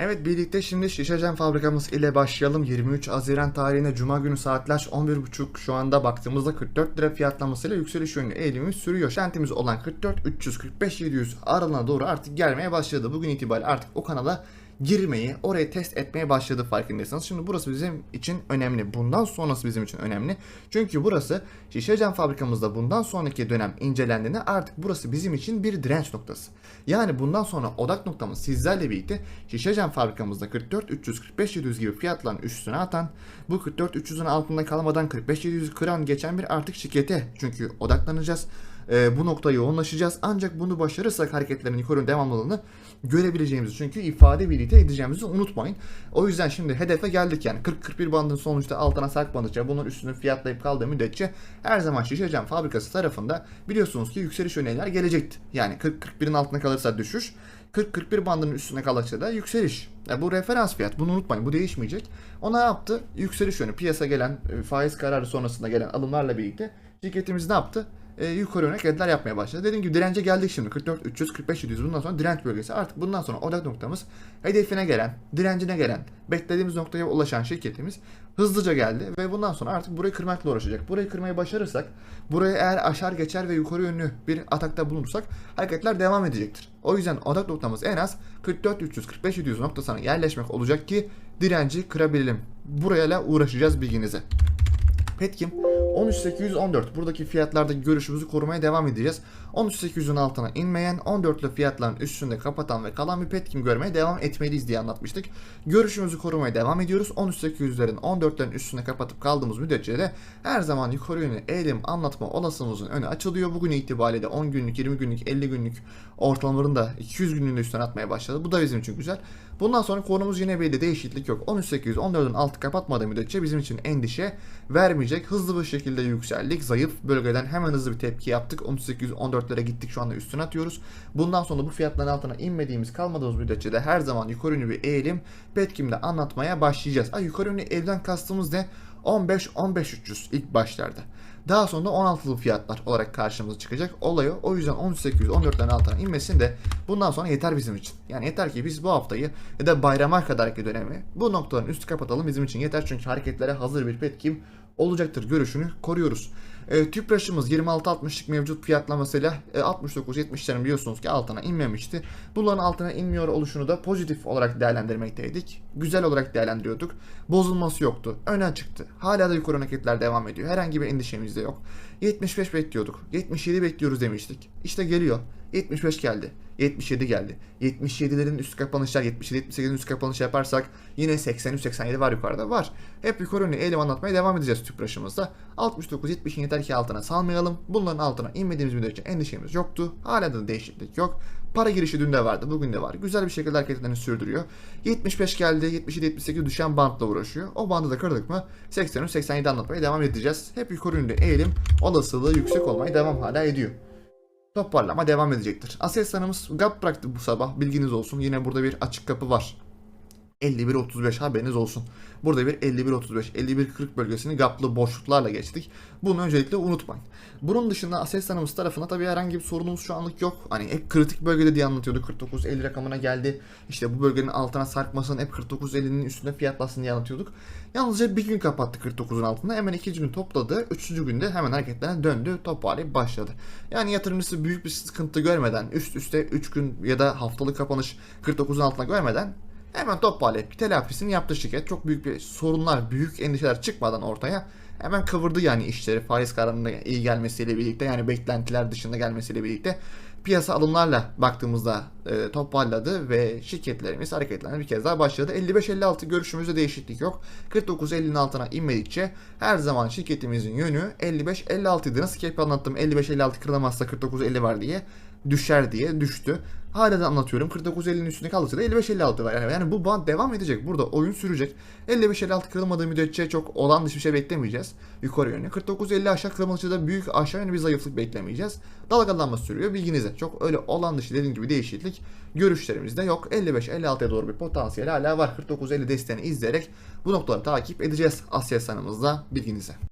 Evet birlikte şimdi Şişecam fabrikamız ile başlayalım. 23 Haziran tarihine Cuma günü saatler 11.30 şu anda baktığımızda 44 lira fiyatlamasıyla yükseliş yönlü eğilimimiz sürüyor. Şentimiz olan 44 345 700 aralığına doğru artık gelmeye başladı. Bugün itibariyle artık o kanala girmeyi, orayı test etmeye başladı farkındaysanız. Şimdi burası bizim için önemli. Bundan sonrası bizim için önemli. Çünkü burası Şişecam fabrikamızda bundan sonraki dönem incelendiğinde artık burası bizim için bir direnç noktası. Yani bundan sonra odak noktamız sizlerle birlikte Şişecam fabrikamızda 44 345 700 gibi fiyatların üstüne atan bu 44 300'ün altında kalmadan 45 700 kıran geçen bir artık şirkete çünkü odaklanacağız. Ee, bu noktaya yoğunlaşacağız. Ancak bunu başarırsak hareketlerin yukarı devamlılığını görebileceğimizi çünkü ifade birlikte edeceğimizi unutmayın. O yüzden şimdi hedefe geldik yani 40-41 bandın sonuçta altına sarkmadıkça bunun üstünü fiyatlayıp kaldığı müddetçe her zaman Şişecam fabrikası tarafında biliyorsunuz ki yükseliş öneriler gelecekti. Yani 40-41'in altına kalırsa düşüş 40-41 bandının üstüne kalırsa da yükseliş. Ya bu referans fiyat bunu unutmayın bu değişmeyecek. O ne yaptı? Yükseliş yönü piyasa gelen e, faiz kararı sonrasında gelen alımlarla birlikte şirketimiz ne yaptı? E, yukarı yönelik hareketler yapmaya başladı. Dediğim gibi dirence geldik şimdi. 44, 300, 45, 700 bundan sonra direnç bölgesi. Artık bundan sonra odak noktamız hedefine gelen, direncine gelen, beklediğimiz noktaya ulaşan şirketimiz hızlıca geldi ve bundan sonra artık burayı kırmakla uğraşacak. Burayı kırmayı başarırsak, burayı eğer aşar geçer ve yukarı yönlü bir atakta bulunursak hareketler devam edecektir. O yüzden odak noktamız en az 44, 300, 45, 700 noktasına yerleşmek olacak ki direnci kırabilelim. Burayla uğraşacağız bilginize. Petkim 13814 buradaki fiyatlardaki görüşümüzü korumaya devam edeceğiz. 13800'ün altına inmeyen 14'lü fiyatların üstünde kapatan ve kalan bir petkim görmeye devam etmeliyiz diye anlatmıştık. Görüşümüzü korumaya devam ediyoruz. 13800'lerin 14'lerin üstüne kapatıp kaldığımız müddetçe de her zaman yukarı yönlü eğilim anlatma olasılığımızın önü açılıyor. Bugün itibariyle de 10 günlük, 20 günlük, 50 günlük ortalamaların da 200 günlüğün üstüne atmaya başladı. Bu da bizim için güzel. Bundan sonra konumuz yine belli değişiklik yok. 13800 14'ün altı kapatmadığı müddetçe bizim için endişe vermeyecek. Hızlı bir şekilde yükseldik. Zayıf bölgeden hemen hızlı bir tepki yaptık. 13800 14'lere gittik şu anda üstüne atıyoruz. Bundan sonra bu fiyatların altına inmediğimiz kalmadığımız müddetçe de her zaman yukarı yönlü bir eğilim Petkim'de anlatmaya başlayacağız. Ay yukarı yönlü evden kastımız ne? 15-15-300 ilk başlarda. Daha sonra 16'lı fiyatlar olarak karşımıza çıkacak olayı. O yüzden 1800 14'lerin altına inmesin de bundan sonra yeter bizim için. Yani yeter ki biz bu haftayı ya da bayrama kadarki dönemi bu noktaların üstü kapatalım bizim için yeter. Çünkü hareketlere hazır bir petkim olacaktır görüşünü koruyoruz. E, tüpraşımız 26-60'lık mevcut fiyatlamasıyla e, 69-70'lerin biliyorsunuz ki altına inmemişti. Bunların altına inmiyor oluşunu da pozitif olarak değerlendirmekteydik. Güzel olarak değerlendiriyorduk. Bozulması yoktu. Öne çıktı. Hala da yukarı hareketler devam ediyor. Herhangi bir endişemiz de yok. 75 bekliyorduk. 77 bekliyoruz demiştik. İşte geliyor. 75 geldi. 77 geldi. 77'lerin üst kapanışlar 77-78'in üst kapanış yaparsak yine 83-87 var yukarıda var. Hep yukarı yönlü eğilim anlatmaya devam edeceğiz tüpraşımızda. 69-70'in yeter ki altına salmayalım. Bunların altına inmediğimiz müddetçe endişemiz yoktu. Hala da değişiklik yok. Para girişi dün de vardı, bugün de var. Güzel bir şekilde hareketlerini sürdürüyor. 75 geldi, 77-78 düşen bantla uğraşıyor. O bandı da kırdık mı 83-87 anlatmaya devam edeceğiz. Hep yukarı yönlü eğilim olasılığı yüksek olmaya devam hala ediyor toparlama devam edecektir. Aselsan'ımız gap bıraktı bu sabah. Bilginiz olsun. Yine burada bir açık kapı var. 51-35 haberiniz olsun. Burada bir 51-35, 51-40 bölgesini gaplı boşluklarla geçtik. Bunu öncelikle unutmayın. Bunun dışında Aselsan'ımız tarafında tabii herhangi bir sorunumuz şu anlık yok. Hani hep kritik bölgede diye anlatıyorduk. 49-50 rakamına geldi. İşte bu bölgenin altına sarkmasın hep 49-50'nin üstünde fiyatlasın diye anlatıyorduk. Yalnızca bir gün kapattı 49'un altında. Hemen ikinci gün topladı. Üçüncü günde hemen hareketlerine döndü. Toparlayıp başladı. Yani yatırımcısı büyük bir sıkıntı görmeden üst üste 3 gün ya da haftalık kapanış 49'un altına görmeden Hemen toparlayıp telafisini yaptı şirket. Çok büyük bir sorunlar, büyük endişeler çıkmadan ortaya hemen kıvırdı yani işleri faiz kararının iyi gelmesiyle birlikte yani beklentiler dışında gelmesiyle birlikte piyasa alımlarla baktığımızda e, toparladı ve şirketlerimiz hareketlerine bir kez daha başladı. 55-56 görüşümüzde değişiklik yok. 49-50'nin altına inmedikçe her zaman şirketimizin yönü 55-56 idi. Nasıl ki hep anlattım 55-56 kırılamazsa 49-50 var diye düşer diye düştü. Hala da anlatıyorum 49-50'nin üstünde kalırsa da 55-56 var. Yani, yani bu band devam edecek. Burada oyun sürecek. 55-56 kırılmadığı müddetçe çok olan dışı bir şey beklemeyeceğiz. Yukarı yönlü. 49-50 aşağı kırılmadıkça da büyük aşağı yönlü bir zayıflık beklemeyeceğiz. Dalgalanma sürüyor bilginize. Çok öyle olan dışı dediğim gibi değişiklik görüşlerimizde yok. 55-56'ya doğru bir potansiyel hala var. 49-50 desteğini izleyerek bu noktaları takip edeceğiz Asya sanımızda bilginize.